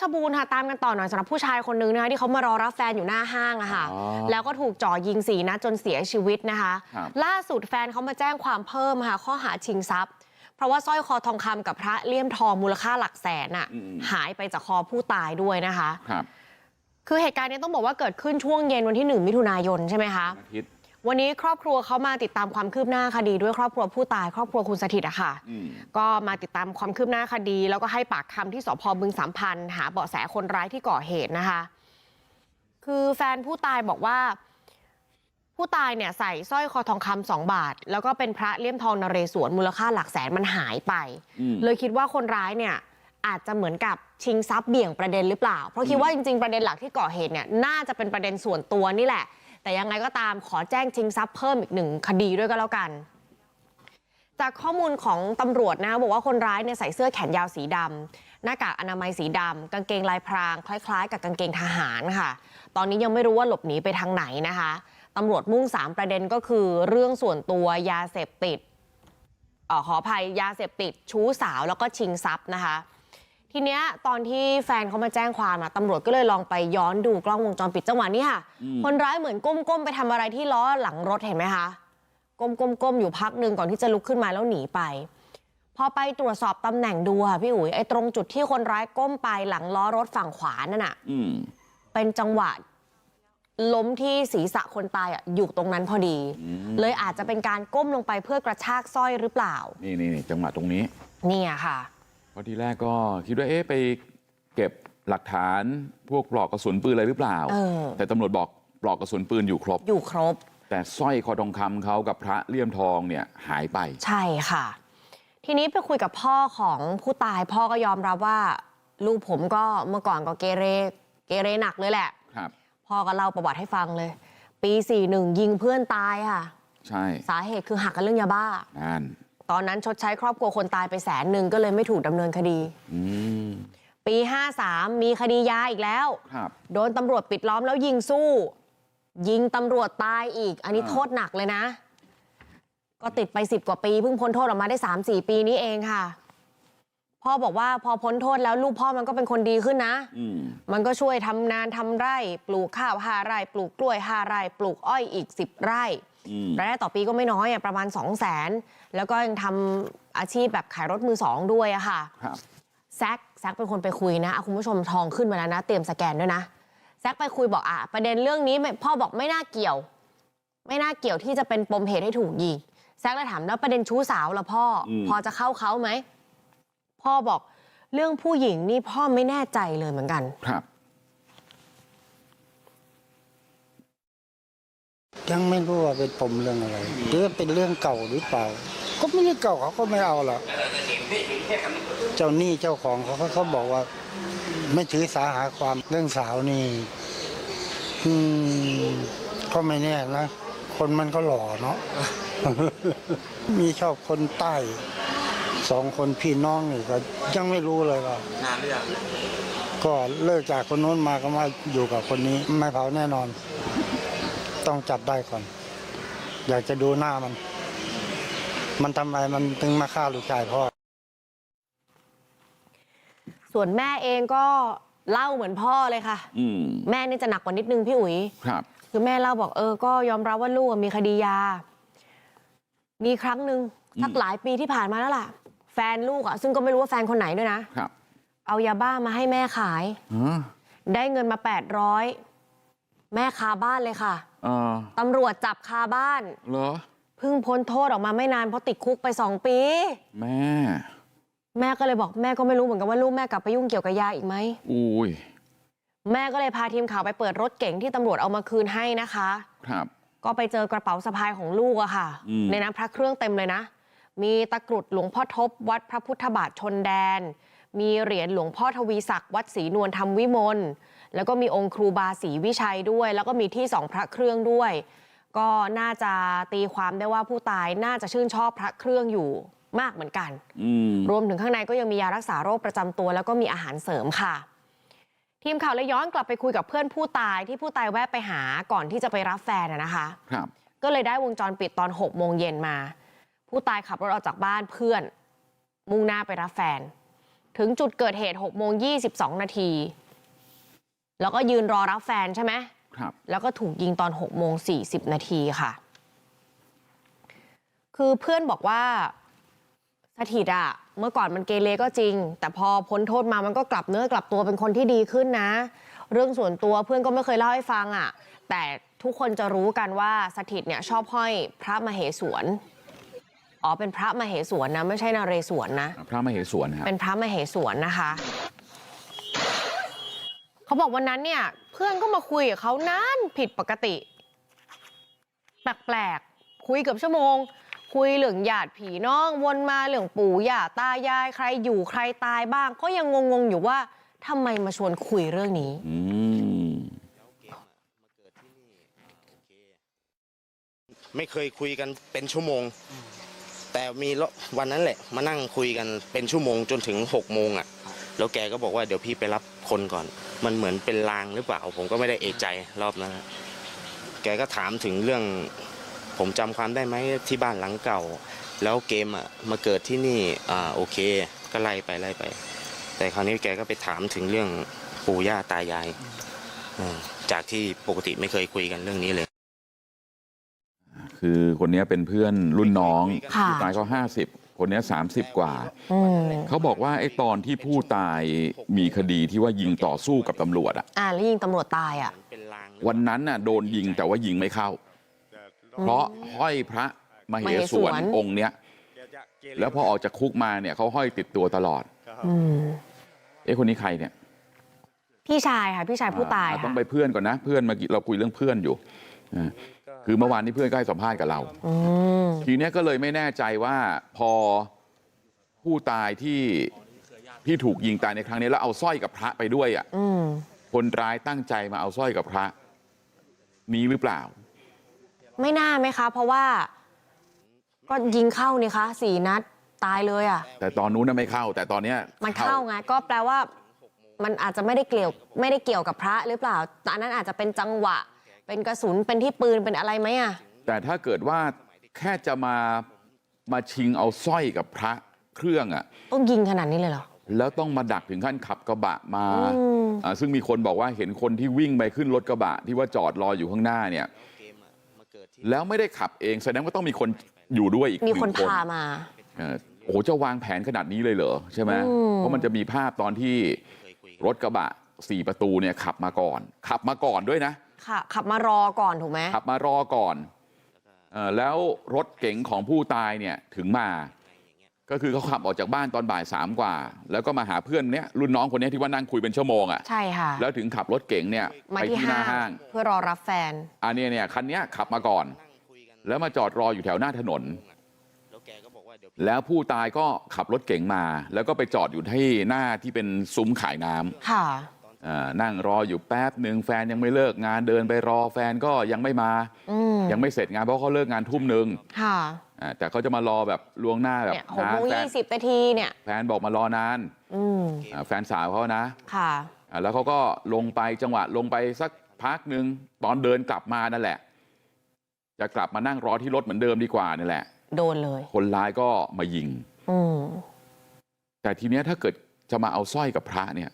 ชรบูรณ์ค่ะตามกันต่อหน่อยสำหรับผู้ชายคนนึงนะคะที่เขามารอรับแฟนอยู่หน้าห้างอะค่ะอ๋อแล้วก็ถูกจ่อยิงสีนัดจนเสียชีวิตนะคะครับล่าสุดแฟนเขามาแจ้งความเพิ่มค่ะข้อหาชิงทรัพย์เพราะว่าสร้อยคอทองคำกับพระเลี่ยมทองมูลค่าหลักแสนอะอืมหายไปจากคอผู้ตายด้วยนะคะครับคือเหตุการณ์นี้ต้องบอกว่าเกิดขึ้นช่วงเย็นวันที่1มิถุนายนใช่ไหมคะอาทิตย์ วันนี้ครอบครัวเขามาติดตามความคืบหน้าคดีด้วยครอบครัวผู้ตาย ครอบครัวคุณสถิตอะค่ะอืมก็มาติดตามความคืบหน้าคดี แล้วก็ให้ปากคำที่สพบึงสามพันธ์หาเบาะแสคนร้ายที่ก่อเหตุนะคะ คือแฟนผู้ตายบอกว่า ผู้ตายเนี่ยใส่สร้อยคอทองคำสองบาท แล้วก็เป็นพระเลี่ยมทองนเรศวรมูลค่าหลักแสนมันหายไปอืมเลยคิดว่าคนร้ายเนี่ยอาจจะเหมือนกับชิงทรัพย์เบี่ยงประเด็นหรือเปล่า เพราะคิดว่าจริงๆประเด็นหลักที่ก่อเหตุเนี่ยน่าจะเป็นประเด็นส่วนตัวนี่แหละ แต่ยังไงก็ตามขอแจ้งชิงทรัพย์เพิ่มอีกหนึ่งคดีด้วยก็แล้วกัน จากข้อมูลของตำรวจนะบอกว่าคนร้ายเนี่ยใส่เสื้อแขนยาวสีดำหน้ากากอนามัยสีดำกางเกงลายพราง คล้ายๆ กับกางเกงทหารค่ะ ตอนนี้ยังไม่รู้ว่าหลบหนีไปทางไหนนะคะตำรวจมุ่งสามประเด็นก็คือเรื่องส่วนตัวยาเสพติดออขออภัยยาเสพติด ชู้สาวแล้วก็ชิงทรัพย์นะคะ ทีเนี้ยตอนที่แฟนเขามาแจ้งความอะตำรวจก็เลยลองไปย้อนดูกล้องวงจรปิดจังหวะนี้ค่ะอืมคนร้ายเหมือนก้มๆไปทำอะไรที่ล้อหลังรถเห็นไหมคะก้มๆๆอยู่พักหนึ่งก่อนที่จะลุกขึ้นมาแล้วหนีไป พอไปตรวจสอบตำแหน่งดูค่ะพี่อุ๋ยไอ้ตรงจุดที่คนร้ายก้มไปหลังล้อรถฝั่งขวานั่นน่ะอืมเป็นจังหวะล้มที่ศีรษะคนตายอะอยู่ตรงนั้นพอดีอืมเลยอาจจะเป็นการก้มลงไปเพื่อกระชากสร้อยหรือเปล่า นี่นี่นี่จังหวะตรงนี้เนี่ยค่ะ เพราะทีแรกก็คิดว่าเอ๊ะไปเก็บหลักฐานพวกปลอกกระสุนปืนอะไรหรือเปล่าเออแต่ตำรวจบอกปลอกกระสุนปืนอยู่ครบอยู่ครบ แต่สร้อยคอทองคำเขากับพระเลี่ยมทองเนี่ยหายไป ใช่ค่ะ ทีนี้ไปคุยกับพ่อของผู้ตายพ่อก็ยอมรับว่า ลูกผมก็เมื่อก่อนก็เกเรเกเรหนักเลยแหละครับพ่อก็เล่าประวัติให้ฟังเลย ปีสี่หนึ่งยิงเพื่อนตายค่ะ ใช่สาเหตุคือหักกันเรื่องยาบ้านั่น ตอนนั้นชดใช้ครอบครัวคนตายไปแสนหนึ่งก็เลยไม่ถูกดำเนินคดีอืมปี53มีคดียาอีกแล้วครับโดนตำรวจปิดล้อมแล้วยิงสู้ ยิงตำรวจตายอีก อันนี้อ่าโทษหนักเลยนะ ก็ติดไปสิบกว่าปีเพิ่งพ้นโทษออกมาได้3 4ปีนี้เองค่ะ พ่อบอกว่าพอพ้นโทษแล้วลูกพ่อมันก็เป็นคนดีขึ้นนะอืมมันก็ช่วยทำนานทำไร่ ปลูกข้าวห้าไร่ ปลูกกล้วยห้าไร่ ปลูกอ้อยอีก10ไร่อืม รายได้ต่อปีก็ไม่น้อยอะประมาณ2 0 0แสนแล้วก็ยังทำอาชีพแบบขายรถมือสองด้วยอะค่ะครับแซกแซกเป็นคนไปคุยนะอะคุณผู้ชมทองขึ้นมาแล้วนะ เตรียมสแกนด้วยนะแซกไปคุยบอกอะประเด็นเรื่องนี้ไม่พ่อบอกไม่น่าเกี่ยว ไม่น่าเกี่ยวที่จะเป็นปมเหตุให้ถูกยิงแซกเลยถามแล้วประเด็นชู้สาวล่ะพ่ออมพอจะเข้าเขาไหมพ่อบอกเรื่องผู้หญิงนี่พ่อไม่แน่ใจเลยเหมือนกันครับ ยังไม่รู้ว่าเป็นปมเรื่องอะไรหรือเป็นเรื่องเก่าหรือเปล่า ก็ไม่ได้เก่าเขาก็ไม่เอาหรอกเจ้าหนี้เจ้าของเขาเขาเขาบอกว่า ไม่ถือสาหาความเรื่องสาวนี่อืมก็ไม่แน่นะคนมันก็หล่อเนาะมีชอบคนใต้สองคนพี่น้องนี่ก็ยังไม่รู้เลยว่านานหรือยังก็เลิกจากคนโน้นมาก็มาอยู่กับคนนี้ไม่เผาแน่นอน ต้องจับได้ก่อน อยากจะดูหน้ามัน มันทำไมมันถึงมาฆ่าลูกชายพ่อ ส่วนแม่เองก็เล่าเหมือนพ่อเลยค่ะ อืมแม่นี่จะหนักกว่านิดนึงพี่อุ๋ย ครับ คือแม่เล่าบอกเออ ก็ยอมรับว่าลูกอะมีคดียา มีครั้งหนึ่งอืมสักหลายปีที่ผ่านมาแล้วล่ะ แฟนลูกอะซึ่งก็ไม่รู้ว่าแฟนคนไหนด้วยนะ ครับเอายาบ้ามาให้แม่ขาย อ๋อได้เงินมา 800 แม่คาบ้านเลยค่ะเออตำรวจจับคาบ้านเหรอเพิ่งพ้นโทษออกมาไม่นานเพราะติดคุกไปสองปี แม่ แม่ก็เลยบอกแม่ก็ไม่รู้เหมือนกันว่าลูกแม่กลับไปยุ่งเกี่ยวกับยาอีกไหมอุ้ยแม่ก็เลยพาทีมข่าวไปเปิดรถเก๋งที่ตำรวจเอามาคืนให้นะคะ ครับ ก็ไปเจอกระเป๋าสะพายของลูกอะค่ะอืมในนั้นพระเครื่องเต็มเลยนะ มีตะกรุดหลวงพ่อทบวัดพระพุทธบาทชนแดน มีเหรียญหลวงพ่อทวีศักดิ์วัดศรีนวลธรรมวิมล แล้วก็มีองค์ครูบาศรีวิชัยด้วย แล้วก็มีที่สองพระเครื่องด้วย ก็น่าจะตีความได้ว่าผู้ตายน่าจะชื่นชอบพระเครื่องอยู่มากเหมือนกันอืมรวมถึงข้างในก็ยังมียารักษาโรคประจำตัว แล้วก็มีอาหารเสริมค่ะ ทีมข่าวเลยย้อนกลับไปคุยกับเพื่อนผู้ตายที่ผู้ตายแวะไปหาก่อนที่จะไปรับแฟนอะนะคะครับก็เลยได้วงจรปิดตอน6โมงเย็นมา ผู้ตายขับรถออกจากบ้านเพื่อน มุ่งหน้าไปรับแฟนพถึงจุดเกิดเหตุ6โมง22นาที แล้วก็ยืนรอรับแฟนใช่ไหมครับแล้วก็ถูกยิงตอน6โมง40นาทีค่ะ คือเพื่อนบอกว่าสถิตอะเมื่อก่อนมันเกเรก็จริง แต่พอพ้นโทษมามันก็กลับเนื้อกลับตัวเป็นคนที่ดีขึ้นนะ เรื่องส่วนตัวเพื่อนก็ไม่เคยเล่าให้ฟังอะแต่ทุกคนจะรู้กันว่าสถิตเนี่ยชอบห้อยพระมเหสวนอ๋อเป็นพระมเหสวนนะ ไม่ใช่นเรศวรนะ พระมเหสวนครับเป็นพระมเหสวนนะคะ เขาบอกวันนั้นเนี่ยเพื่อนก็มาคุยกับเขานานผิดปกติแปลกๆคุยเกือบชั่วโมง คุยเรื่องญาติผีน้องวนมาเรื่องปู่ย่าตายายใครอยู่ใครตายบ้าง ก็ยังงงๆอยู่ว่าทำไมมาชวนคุยเรื่องนี้ไม่เคยคุยกันเป็นชั่วโมง แต่มีวันนั้นแหละ มานั่งคุยกันเป็นชั่วโมงจนถึงหกโมงอะ แล้วแกก็บอกว่าเดี๋ยวพี่ไปรับคนก่อน มันเหมือนเป็นลางหรือเปล่า ผมก็ไม่ได้เอกใจรอบนั้นอะแกก็ถามถึงเรื่อง ผมจำความได้ไหมที่บ้านหลังเก่า แล้วเกมอะมาเกิดที่นี่อ่าโอเค ก็ไล่ไปไล่ไป แต่คราวนี้แกก็ไปถามถึงเรื่องปู่ย่าตายายอืมจากที่ปกติไม่เคยคุยกันเรื่องนี้เลย คือคนเนี้ยเป็นเพื่อนรุ่นน้องค่ะผู้ตายเขาห้าสิบ คนเนี้สามสิบกว่าอืมเขาบอกว่าไอ้ตอนที่ผู้ตายมีคดีที่ว่ายิงต่อสู้กับตำรวจอะอ่าแล้วยิงตำรวจตายอะเป็นลางวันนั้นน่ะโดนยิงแต่ว่ายิงไม่เข้าเพราะห้อยพระมเหสวนมเหสวนองค์เนี้ยแล้วพอออกจากคุกมาเนี่ยเขาห้อยติดตัวตลอดอืมเอ๊ะคนนี้ใครเนี่ยพี่ชายค่ะพี่ชายผู้ตายอ่ค่ะต้องไปเพื่อนก่อนนะเพื่อนเมื่อกี้เราคุยเรื่องเพื่อนอยู่อ่า คือเมื่อวานนี้เพื่อนก็ให้สัมภาษณ์กับเราอืมทีเนี้ยก็เลยไม่แน่ใจว่าพอผู้ตายที่ที่ถูกยิงตายในครั้งนี้แล้วเอาสร้อยกับพระไปด้วยอะอืมคนร้ายตั้งใจมาเอาสร้อยกับพระนี้หรือเปล่า ไม่น่าไหมคะ เพราะว่าก็ยิงเข้านี่คะสี่นัดตายเลยอะ แต่ตอนนู้นน่ะไม่เข้า แต่ตอนเนี้ยมันเข้าไงก็แปลว่า มันอาจจะไม่ได้เกี่ยวไม่ได้เกี่ยวกับพระหรือเปล่าแต่อันนั้นอาจจะเป็นจังหวะ เป็นกระสุนเป็นที่ปืนเป็นอะไรไหมอะแต่ถ้าเกิดว่าแค่จะมามาชิงเอาสร้อยกับพระเครื่องอะต้องยิงขนาดนี้เลยเหรอแล้วต้องมาดักถึงขั้นขับกระบะมาอืมอ่าซึ่งมีคนบอกว่าเห็นคนที่วิ่งไปขึ้นรถกระบะที่ว่าจอดรออยู่ข้างหน้าเนี่ยแล้วไม่ได้ขับเองแสดงว่าต้องมีคนอยู่ด้วยอีกหมีนึ่งคนคนพามาเอ่อโอ้โหจะวางแผนขนาดนี้เลยเหรอใช่ไหมอืมเพราะมันจะมีภาพตอนที่รถกระบะสี่ประตูเนี่ยขับมาก่อนขับมาก่อนด้วยนะค่ะ ขับมารอก่อนถูกไหมขับมารอก่อนเออแล้วรถเก๋งของผู้ตายเนี่ยถึงมาก็คือเขาขับออกจากบ้านตอนบ่ายสามกว่า แล้วก็มาหาเพื่อนเนี้ยรุ่นน้องคนเนี้ยที่ว่านั่งคุยเป็นชั่วโมงอะ่ะใช่ค่ะแล้วถึงขับรถเก๋งเนี่ยมาไปที่ที่หน้าห้าห้างงเพื่อรอรับแฟนอันเนี้ยเนี่ยคันเนี้ยขับมาก่อน แล้วมาจอดรออยู่แถวหน้าถนนแล้วแกก็บอกว่าเดี๋ยวแล้วผู้ตายก็ขับรถเก๋งมา แล้วก็ไปจอดอยู่ที่หน้าที่เป็นซุ้มขายน้ำค่ะอ่า นั่งรออยู่แป๊บหนึ่งแฟนยังไม่เลิกงานเดินไปรอแฟนก็ยังไม่มาอืมยังไม่เสร็จงานเพราะเขาเลิกงานทุ่มหนึ่งค่ะอ่าแต่เขาจะมารอแบบล่วงหน้าแบบเนี่ยหกนานโมงแฟนยี่สิบนาทีเนี่ยแฟนบอกมารอนานอืมอ่าแฟนสาวเขานะค่ะอ่าแล้วเขาก็ลงไปจังหวะลงไปสักพักหนึ่งตอนเดินกลับมานั่นแหละ จะกลับมานั่งรอที่รถเหมือนเดิมดีกว่านี่แหละ โดนเลย คนร้ายก็มายิงอืมแต่ทีเนี้ยถ้าเกิดจะมาเอาสร้อยกับพระเนี่ย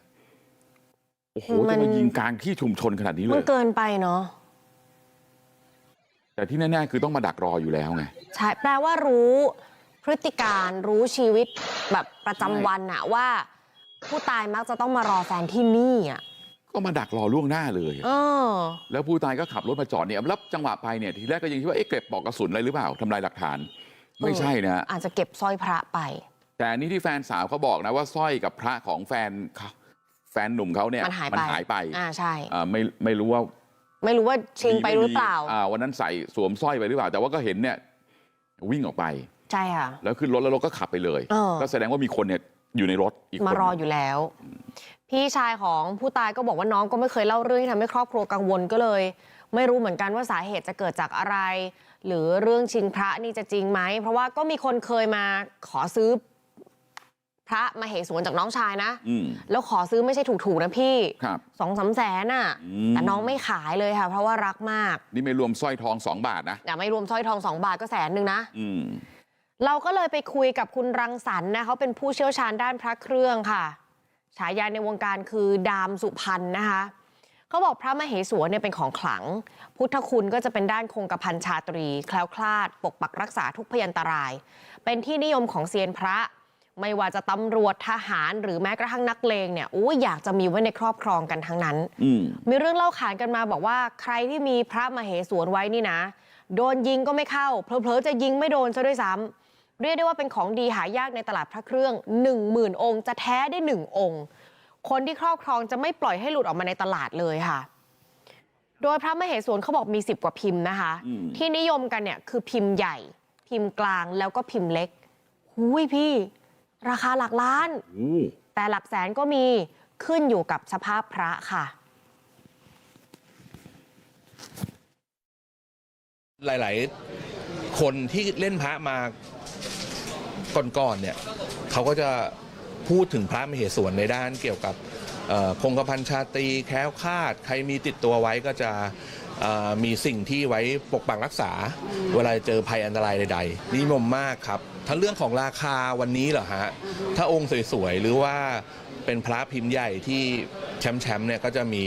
โอ้โหมัจะนมายิงกลางที่ชุมชนขนาดนี้เลมันยเกินไปเนาะแต่ที่แน่ๆคือต้องมาดักรออยู่แล้วไงใช่แปลว่ารู้พฤติการรู้ชีวิตแบบประจำวันอะว่า ผู้ตายมักจะต้องมารอแฟนที่นี่อะก็มาดักรอล่วงหน้าเลยเออแล้วผู้ตายก็ขับรถมาจอดเนี่ยแล้วจังหวะไปเนี่ยทีแรกก็ยังคิดว่าเอ๊ะเก็บปลอกกระสุนอะไรหรือเปล่าทำลายหลักฐาน ไม่ใช่นะฮะอาจจะเก็บสร้อยพระไป แต่อันนี่ที่แฟนสาวเขาบอกนะว่าสร้อยกับพระของแฟนเขา แฟนหนุ่มเขาเนี่ยมันหายไปมันหายไปอ่าใช่อ่าไม่ไม่รู้ว่า ไม่รู้ว่าชิงไปหรือเปล่าอ่าวันนั้นใส่สวมสร้อยไปหรือเปล่า แต่ว่าก็เห็นเนี่ย วิ่งออกไป ใช่ค่ะ แล้วขึ้นรถแล้วรถก็ขับไปเลยเออก็แสดงว่ามีคนเนี่ยอยู่ในรถอีกคนมารออยู่แล้ว พี่ชายของผู้ตายก็บอกว่าน้องก็ไม่เคยเล่าเรื่องที่ทำให้ครอบครัวกังวลก็เลย ไม่รู้เหมือนกันว่าสาเหตุจะเกิดจากอะไร หรือเรื่องชิงพระนี่จะจริงไหมเพราะว่าก็มีคนเคยมาขอซื้อ พระมาเหสวนจากน้องชายนะอืมแล้วขอซื้อไม่ใช่ถูกๆนะพี่ครับสองสามแสนน่ะอืมแต่น้องไม่ขายเลยค่ะ เพราะว่ารักมาก นี่ไม่รวมสร้อยทองสองบาทนะอย่าไม่รวมสร้อยทองสองบาทก็แสนหนึ่งนะอืมเราก็เลยไปคุยกับคุณรังสรรค์นะเขาเป็นผู้เชี่ยวชาญด้านพระเครื่องค่ะ ฉายาในวงการคือดามสุพรรณนะคะเขาบอกพระมเหสวนเนี่ยเป็นของขลัง พุทธคุณก็จะเป็นด้านคงกระพันชาตรี แคล้วคลาด ปกปักรักษาทุกพยันตราย เป็นที่นิยมของเซียนพระ ไม่ว่าจะตำรวจทหารหรือแม้กระทั่งนักเลงเนี่ยอู้อยากจะมีไว้ในครอบครองกันทั้งนั้นอืมมีเรื่องเล่าขานกันมาบอกว่าใครที่มีพระมเหสวนไว้นี่นะโดนยิงก็ไม่เข้าเผลอๆจะยิงไม่โดนซะด้วยซ้ำเรียกได้ว่าเป็นของดีหายากในตลาดพระเครื่อง1 0,000องค์จะแท้ได้1องค์คนที่ครอบครองจะไม่ปล่อยให้หลุดออกมาในตลาดเลยค่ะ โดยพระมเหสวนเขาบอกมี10กว่าพิมพ์นะคะอืมที่นิยมกันเนี่ยคือพิมพ์ใหญ่ พิมพ์กลางแล้วก็พิมพ์เล็กหุยพี่ ราคาหลักล้านโอ้แต่หลักแสนก็มีขึ้นอยู่กับสภาพพระค่ะ หลาย ๆ คนที่เล่นพระมาก่อน ๆ เนี่ยเขาก็จะพูดถึงพระมเหสวนในด้านเกี่ยวกับเอ่อคงกระพันชาตรีแคล้วคลาด ใครมีติดตัวไว้ก็จะเอ่อ มีสิ่งที่ไว้ปกปักรักษา เวลาเจอภัยอันตรายใดๆนิยมมากครับถ้าเรื่องของราคาวันนี้เหรอฮะถ้าองค์สวยๆหรือว่าเป็นพระพิมพ์ใหญ่ที่แชมป์ๆเนี่ยก็จะมี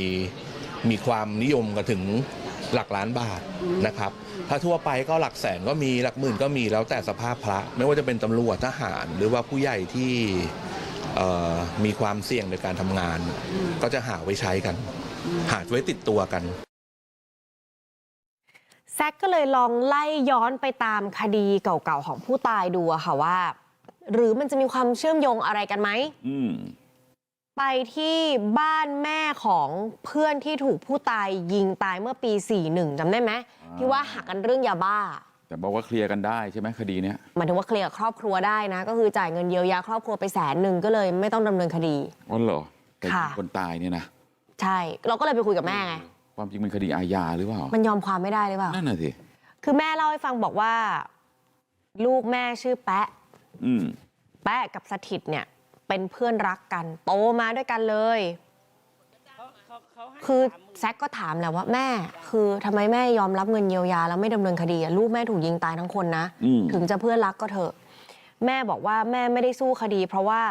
มีความนิยมกันถึงหลักล้านบาทนะครับ ถ้าทั่วไปก็หลักแสนก็มีหลักหมื่นก็มีแล้วแต่สภาพพระ ไม่ว่าจะเป็นตำรวจทหาร หรือว่าผู้ใหญ่ที่มีความเสี่ยงในการทำงาน ก็จะหาไว้ใช้กัน หาไว้ติดตัวกัน กก็เลยลองไล่ย้อนไปตามคดีเก่าๆของผู้ตายดูอะค่ะว่า หรือมันจะมีความเชื่อมโยงอะไรกันไหมอืมไปที่บ้านแม่ของเพื่อนที่ถูกผู้ตายยิงตายเมื่อปี41จำได้ไหมอ่าที่ว่าหักกันเรื่องยาบ้า แต่บอกว่าเคลียร์กันได้ใช่ไหมคดีเนี้ยหมายถึงว่าเคลียร์กับครอบครัวได้นะ ก็คือจ่ายเงินเยียวยาครอบครัวไปแสนหนึ่งก็เลยไม่ต้องดำเนินคดีอ๋อเหรอแต่ค่ะคนตายเนี่ยนะใช่ เราก็เลยไปคุยกับแม่ไง ความจริงเป็นคดีอาญาหรือเปล่า มันยอมความไม่ได้หรือเปล่า นั่นน่ะสิ คือแม่เล่าให้ฟังบอกว่า ลูกแม่ชื่อแปะ อืม แปะกับสถิตเนี่ย เป็นเพื่อนรักกัน โตมาด้วยกันเลย คือแซกก็ถามแหละว่าแม่ คือทำไมแม่ยอมรับเงินเยียวยาแล้วไม่ดำเนินคดีอะลูกแม่ถูกยิงตายทั้งคนนะ อืม ถึงจะเพื่อนรักก็เถอะ แม่บอกว่าแม่ไม่ได้สู้คดี เพราะว่า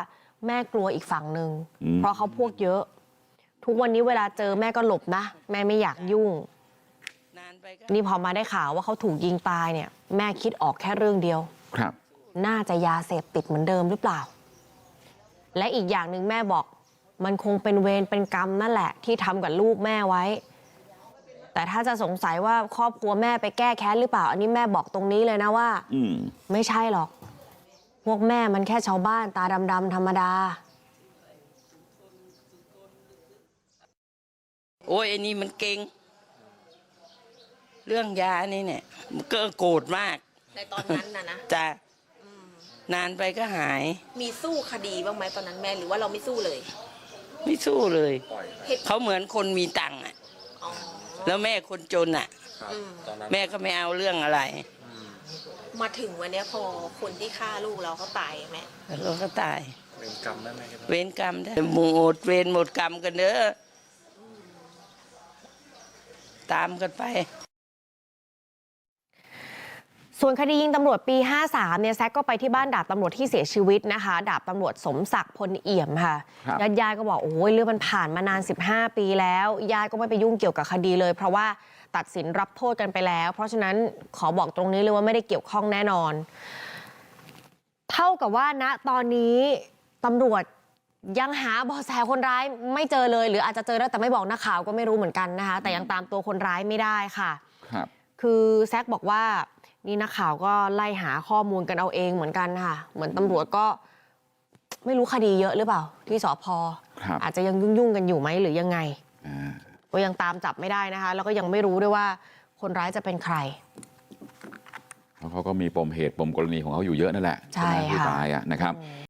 แม่กลัวอีกฝั่งหนึ่งอืมเพราะเขาพวกเยอะ ทุกวันนี้เวลาเจอแม่ก็หลบนะแม่ไม่อยากยุ่ง นี่พอมาได้ข่าวว่าเขาถูกยิงตายเนี่ย แม่คิดออกแค่เรื่องเดียวครับ น่าจะยาเสพติดเหมือนเดิมหรือเปล่า และอีกอย่างหนึ่งแม่บอก มันคงเป็นเวรเป็นกรรมนั่นแหละ ที่ทำกับลูกแม่ไว้ แต่ถ้าจะสงสัยว่าครอบครัวแม่ไปแก้แค้นหรือเปล่า อันนี้แม่บอกตรงนี้เลยนะว่าอืมไม่ใช่หรอก พวกแม่มันแค่ชาวบ้านตาดำๆธรรมดา โอ้ยไอ้นี่มันเก่งเรื่องยานี่เนี่ยมันก็โกรธมากในตอนนั้นนะนะจ้ะนานไปก็หาย มีสู้คดีบ้างไหมตอนนั้นแม่หรือว่าเราไม่สู้เลย ไม่สู้เลยเหตุเขาเหมือนคนมีตังค์อะอ๋อแล้วแม่คนจนอะอืมแม่ก็ไม่เอาเรื่องอะไร มาถึงวันเนี้ยพอคนที่ฆ่าลูกเราเขาตายแม่แล้วก็ตาย เวรกรรมได้ไหมเวรกรรมได้หมดเวรหมดกรรมกันเด้อ ตามกันไป ส่วนคดียิงตำรวจปี 53 เนี่ยแซกก็ไปที่บ้านดาบตำรวจที่เสียชีวิตนะคะ ดาบตำรวจสมศักดิ์พลเอี่ยมค่ะครับญาติญาติๆก็บอกโอ้ยเรื่องมันผ่านมานาน 15 ปีแล้วญาติก็ไม่ไปยุ่งเกี่ยวกับคดีเลย เพราะว่าตัดสินรับโทษกันไปแล้ว เพราะฉะนั้นขอบอกตรงนี้เลยว่าไม่ได้เกี่ยวข้องแน่นอน เท่ากับว่าณตอนนี้ตำรวจ ยังหาเบาะแสคนร้ายไม่เจอเลยหรืออาจจะเจอแล้วแต่ไม่บอกนักข่าวก็ไม่รู้เหมือนกันนะคะแต่ยังตามตัวคนร้ายไม่ได้ค่ะครับคือแซกบอกว่านี่นักข่าวก็ไล่หาข้อมูลกันเอาเองเหมือนกันค่ะ เหมือนตำรวจก็ ไม่รู้คดีเยอะหรือเปล่า ที่สพครับอาจจะยังยุ่งๆกันอยู่ไหมหรือยังไงอ่าก็ยังตามจับไม่ได้นะคะ แล้วก็ยังไม่รู้ด้วยว่าคนร้ายจะเป็นใครเพราะเขาก็มีปมเหตุปมกรณีของเขาอยู่เยอะนั่นแหละใช่ไหมผู้ค่ะตายอะนะครับอืม